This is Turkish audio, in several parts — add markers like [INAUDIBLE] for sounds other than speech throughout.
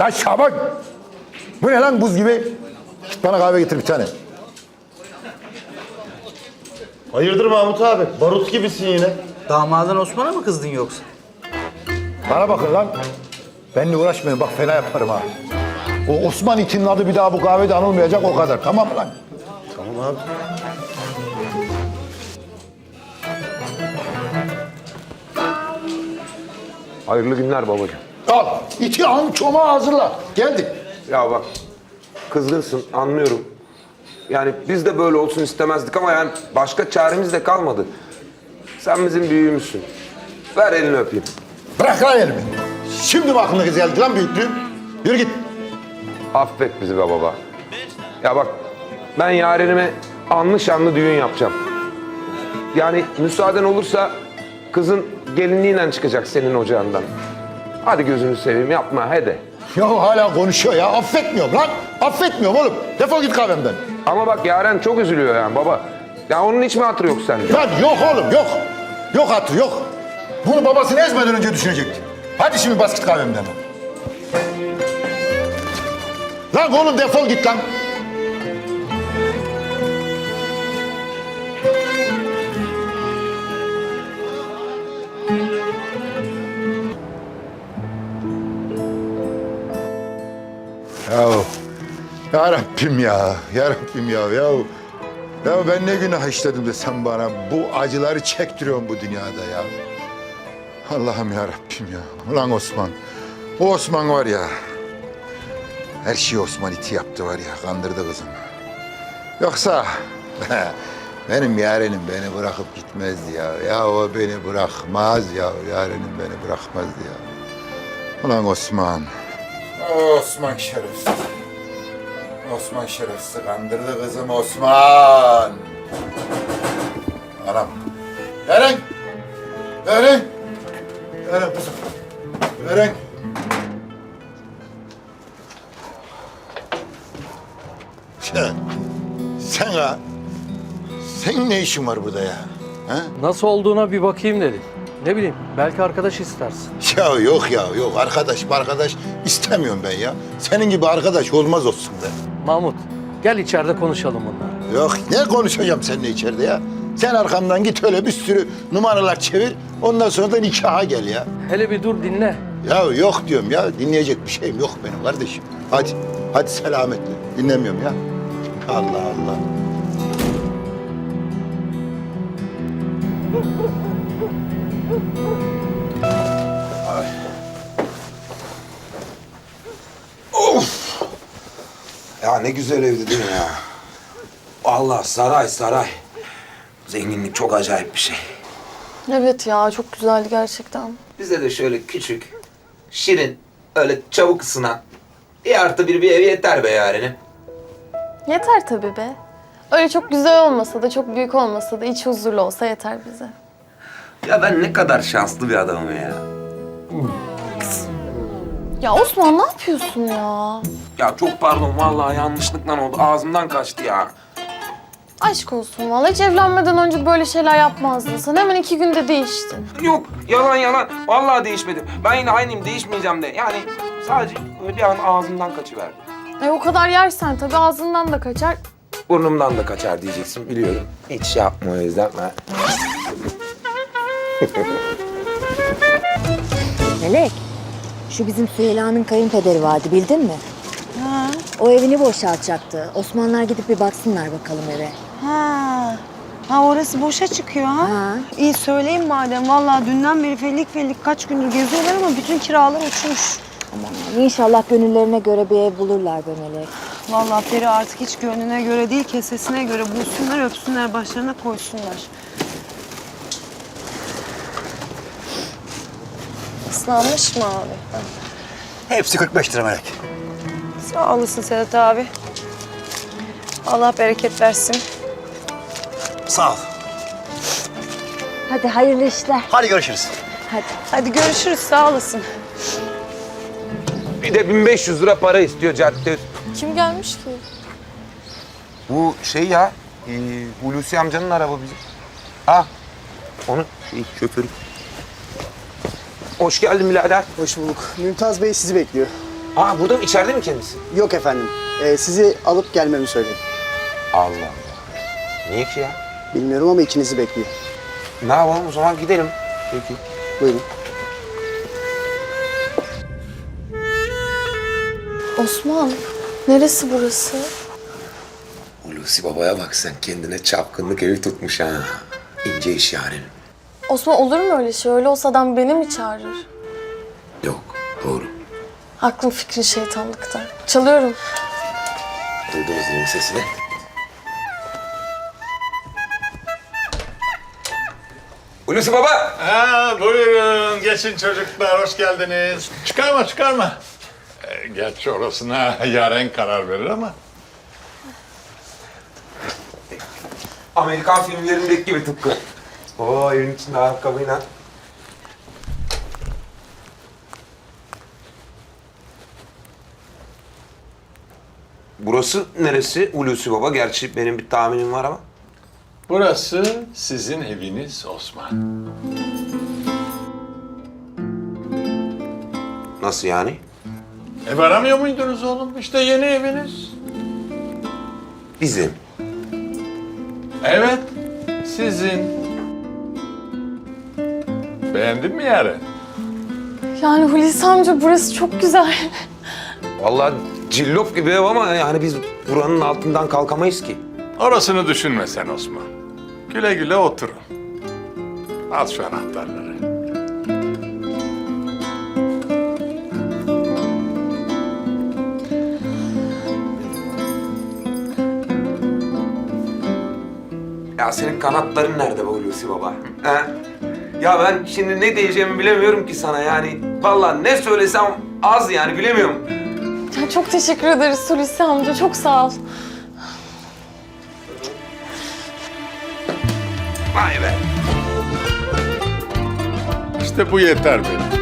Lan Şaban! Bu ne lan buz gibi? Git bana kahve getir bir tane. Hayırdır Mahmut abi? Barut gibisin yine. Damadın Osman'a mı kızdın yoksa? Bana bakın lan. Benimle uğraşmayın bak fena yaparım ha. O Osman itinin adı bir daha bu kahvede anılmayacak o kadar. Tamam mı lan? Tamam abi. Hayırlı günler babacığım. Al iti al çomağı hazırla. Geldik. Ya bak kızgınsın anlıyorum. Yani biz de böyle olsun istemezdik ama yani başka çaremiz de kalmadı. Sen bizim büyüğümüzsün. Ver elini öpeyim. Bırak lan elimi. Şimdi mi aklına geldi lan büyüklüğüm? Yürü git. Affet bizi be baba. Ya bak ben yarenime anlı şanlı düğün yapacağım. Yani müsaaden olursa kızın gelinliğiyle çıkacak senin ocağından. Hadi gözünü seveyim yapma hadi. Ya hala konuşuyor ya. Affetmiyorum lan. Affetmiyorum oğlum. Defol git kahvemden. Ama bak Yaren çok üzülüyor yani baba. Ya onun hiç mi hatırı yok sende? Lan yok oğlum yok. Yok hatır yok. Bunu babasını ezmeden önce düşünecekti. Hadi şimdi bas git kahvemden. Lan oğlum defol git lan. Ya, ya Rabbim ya, ya Rabbim ya, ya. Ya ben ne günah işledim de sen bana bu acıları çektiriyorsun bu dünyada ya. Allah'ım ya Rabbim ya. Ulan Osman, o Osman var ya. Her şeyi Osman iti yaptı var ya, kandırdı kızım. Yoksa [LAUGHS] benim yarenim beni bırakıp gitmezdi ya. Ya o beni bırakmaz ya, yarenim beni bırakmazdı ya. Ulan Osman. Osman şerefsiz. Osman şerefsiz kandırdı kızım Osman. Anam. Eren. Eren. Eren kızım. Eren. Sen, sen ha, senin ne işin var burada ya? Ha? Nasıl olduğuna bir bakayım dedik. Ne bileyim belki arkadaş istersin. [LAUGHS] Ya yok ya yok arkadaş arkadaş istemiyorum ben ya. Senin gibi arkadaş olmaz olsun da. Mahmut gel içeride konuşalım bunları. Yok ne konuşacağım seninle içeride ya? Sen arkamdan git öyle bir sürü numaralar çevir. Ondan sonra da nikaha gel ya. Hele bir dur dinle. Ya yok diyorum ya. Dinleyecek bir şeyim yok benim kardeşim. Hadi. Hadi selametle. Dinlemiyorum ya. Allah Allah. [LAUGHS] Ya ne güzel evdi değil mi ya? Allah saray saray. Zenginlik çok acayip bir şey. Evet ya çok güzeldi gerçekten. Bize de şöyle küçük, şirin, öyle çabuk ısınan bir artı bir bir ev yeter be yarenim. Yeter tabii be. Öyle çok güzel olmasa da çok büyük olmasa da iç huzurlu olsa yeter bize. Ya ben ne kadar şanslı bir adamım ya. Ya Osman ne yapıyorsun ya? Ya çok pardon vallahi yanlışlıkla oldu. Ağzımdan kaçtı ya. Aşk olsun vallahi hiç evlenmeden önce böyle şeyler yapmazdın. Sen hemen iki günde değiştin. Yok yalan yalan. Vallahi değişmedim. Ben yine aynıyım değişmeyeceğim de. Yani sadece böyle bir an ağzımdan kaçıverdi. E o kadar yersen tabii ağzından da kaçar. Burnumdan da kaçar diyeceksin biliyorum. Hiç şey yapma o yüzden ben. Melek, şu bizim Süheyla'nın kayınpederi vardı bildin mi? Ha. O evini boşaltacaktı. Osmanlılar gidip bir baksınlar bakalım eve. Ha. Ha orası boşa çıkıyor ha. Ha. İyi söyleyeyim madem. Vallahi dünden beri fellik fellik kaç gündür geziyorlar ama bütün kiralar uçmuş. Aman inşallah gönüllerine göre bir ev bulurlar be Melek. Vallahi Peri artık hiç gönlüne göre değil kesesine göre bulsunlar öpsünler başlarına koysunlar. Islanmış mı abi? Hepsi 45 lira Melek. Sağ olasın Sedat abi. Allah bereket versin. Sağ ol. Hadi hayırlı işler. Hadi görüşürüz. Hadi. Hadi görüşürüz sağ olasın. Bir de 1500 lira para istiyor cadde. Kim gelmiş ki? Bu şey ya, e, Hulusi amcanın araba bizim. Ha, onun şey, şoförü. Hoş geldin birader. Hoş bulduk. Mümtaz Bey sizi bekliyor. Ha burada mı? İçeride mi kendisi? Yok efendim. Ee, sizi alıp gelmemi söyledi. Allah Allah. Niye ki ya? Bilmiyorum ama ikinizi bekliyor. Ne yapalım o zaman gidelim. Peki. Buyurun. Osman, neresi burası? Hulusi babaya bak sen kendine çapkınlık evi tutmuş ha. İnce iş yarenim. Osman olur mu öyle şey? Öyle olsa adam beni mi çağırır? Yok doğru. Aklım fikrin şeytanlıkta. Çalıyorum. Duydunuz değil mi sesini? Hulusi baba! Ha, buyurun geçin çocuklar hoş geldiniz. Çıkarma çıkarma. Ee, gerçi orasına [LAUGHS] yaren karar verir ama. Amerikan filmlerindeki gibi tıpkı. Oo evin içinde ayakkabıyla. Burası neresi Hulusi Baba? Gerçi benim bir tahminim var ama. Burası sizin eviniz Osman. Nasıl yani? Ev aramıyor muydunuz oğlum? İşte yeni eviniz. Bizim. Evet, sizin. Beğendin mi yaren? Yani Hulusi amca burası çok güzel. Vallahi cillop gibi ev ama yani biz buranın altından kalkamayız ki. Orasını düşünme sen Osman. Güle güle oturun. Al şu anahtarları. Ya senin kanatların nerede be Hulusi Baba? He? Ya ben şimdi ne diyeceğimi bilemiyorum ki sana yani. Vallahi ne söylesem az yani bilemiyorum. Ya çok teşekkür ederiz Hulusi amca. Çok sağ ol. Vay be. İşte bu yeter benim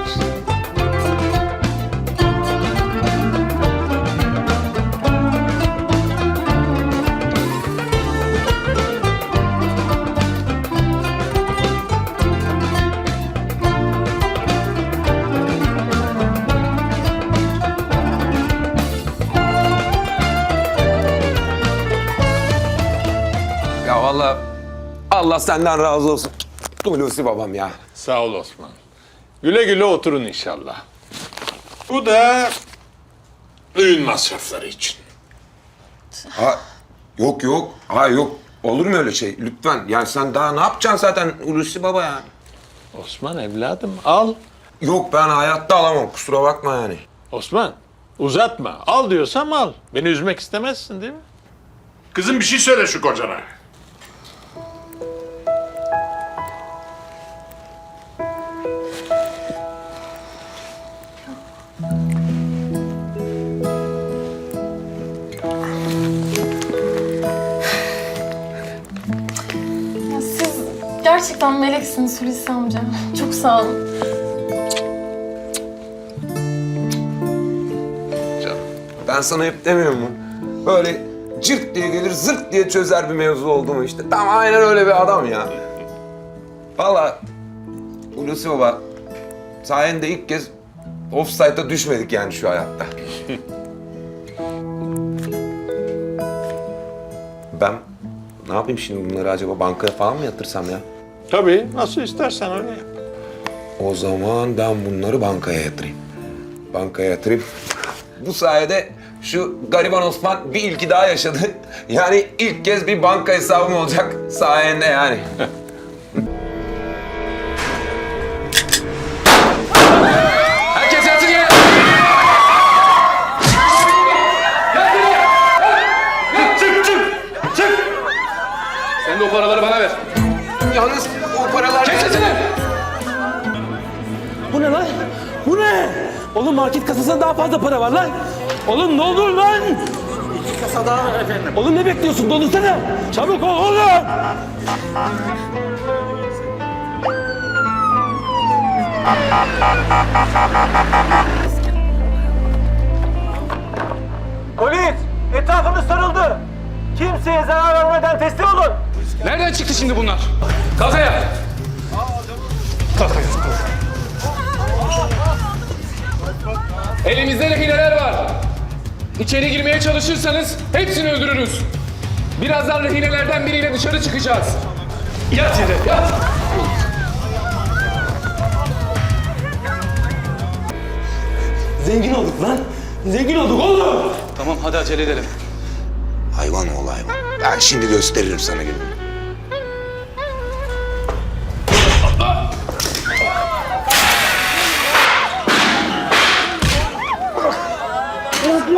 Allah senden razı olsun. Hulusi babam ya. Sağ ol Osman. Güle güle oturun inşallah. Bu da düğün masrafları için. Ha, yok yok. Ha yok. Olur mu öyle şey? Lütfen. Yani sen daha ne yapacaksın zaten Hulusi baba ya? Osman evladım al. Yok ben hayatta alamam. Kusura bakma yani. Osman uzatma. Al diyorsam al. Beni üzmek istemezsin değil mi? Kızım bir şey söyle şu kocana. Gerçekten meleksiniz Hulusi amca. Çok sağ olun. Ben sana hep demiyorum mu? Böyle cırt diye gelir zırt diye çözer bir mevzu oldu mu işte. Tam aynen öyle bir adam ya. Vallahi Hulusi baba sayende ilk kez offside'a düşmedik yani şu hayatta. [LAUGHS] ben ne yapayım şimdi bunları acaba bankaya falan mı yatırsam ya? Tabii nasıl istersen öyle yap. O zaman ben bunları bankaya yatırayım. Bankaya yatırayım. Bu sayede şu gariban Osman bir ilki daha yaşadı. [LAUGHS] Yani ilk kez bir banka hesabım olacak sayende yani. [LAUGHS] market kasasında daha fazla para var lan. Oğlum ne olur lan? İki kasa daha var efendim. Oğlum ne bekliyorsun? Dolunsana. Çabuk ol oğlum. Polis! Etrafımız sarıldı. Kimseye zarar vermeden teslim olun. Nereden çıktı şimdi bunlar? Kalk ayağa. Elimizde rehineler var. İçeri girmeye çalışırsanız hepsini öldürürüz. Birazdan rehinelerden biriyle dışarı çıkacağız. Yat yere, yat. Zengin olduk lan. Zengin olduk oğlum. Tamam hadi acele edelim. Hayvan ol hayvan. Ben şimdi gösteririm sana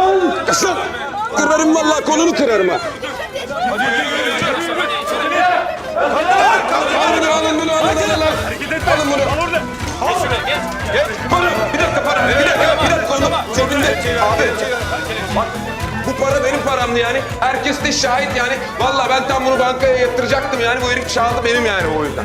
gününü. Aslan! Kırarım vallahi kolunu kırarım ha. Alın bunu, alın bunu, alın, alın, alın. Alın bunu. Para, bir dakika para, bir dakika, bir dakika oğlum. Cebimde. Abi, bak bu para benim paramdı yani. Herkes de şahit yani. Vallahi ben tam bunu bankaya yatıracaktım yani. Bu herif çaldı benim yani o yüzden.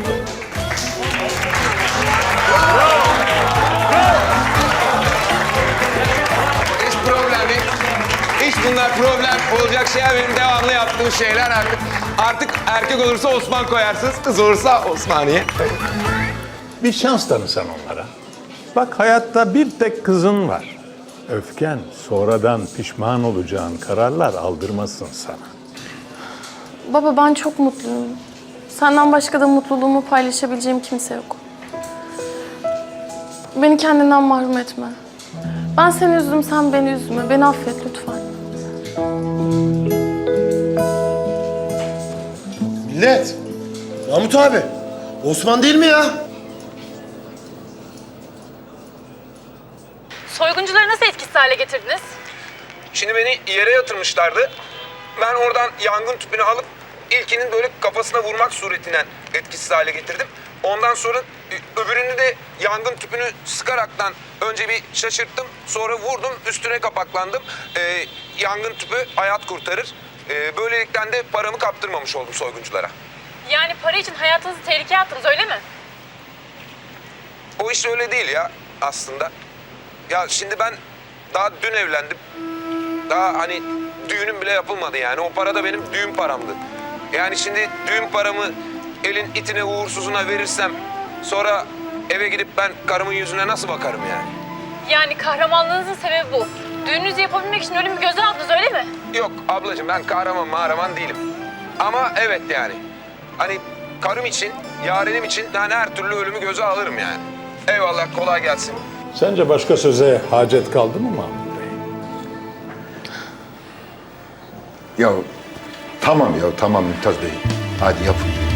Olacak şeyler benim devamlı yaptığım şeyler artık. Artık erkek olursa Osman koyarsınız, kız olursa Osmaniye. Bir şans tanı sen onlara. Bak hayatta bir tek kızın var. Öfken sonradan pişman olacağın kararlar aldırmasın sana. Baba ben çok mutluyum. Senden başka da mutluluğumu paylaşabileceğim kimse yok. Beni kendinden mahrum etme. Ben seni üzdüm, sen beni üzme. Beni affet lütfen. Millet! Mahmut abi! Osman değil mi ya? Soyguncuları nasıl etkisiz hale getirdiniz? Şimdi beni yere yatırmışlardı. Ben oradan yangın tüpünü alıp ilkinin böyle kafasına vurmak suretinden etkisiz hale getirdim. Ondan sonra öbürünü de yangın tüpünü sıkaraktan önce bir şaşırttım. Sonra vurdum üstüne kapaklandım. Ee, yangın tüpü hayat kurtarır. Ee, böylelikle de paramı kaptırmamış oldum soygunculara. Yani para için hayatınızı tehlikeye attınız öyle mi? O iş öyle değil ya aslında. Ya şimdi ben daha dün evlendim. Daha hani düğünüm bile yapılmadı yani. O para da benim düğün paramdı. Yani şimdi düğün paramı elin itine uğursuzuna verirsem sonra eve gidip ben karımın yüzüne nasıl bakarım yani? Yani kahramanlığınızın sebebi bu. Düğününüzü yapabilmek için ölümü göze aldınız öyle mi? Yok ablacığım ben kahraman mahraman değilim. Ama evet yani. Hani karım için, yarenim için yani her türlü ölümü göze alırım yani. Eyvallah kolay gelsin. Sence başka söze hacet kaldı mı Mahmut Bey? Ya tamam ya tamam Mümtaz Bey. Hadi yapın.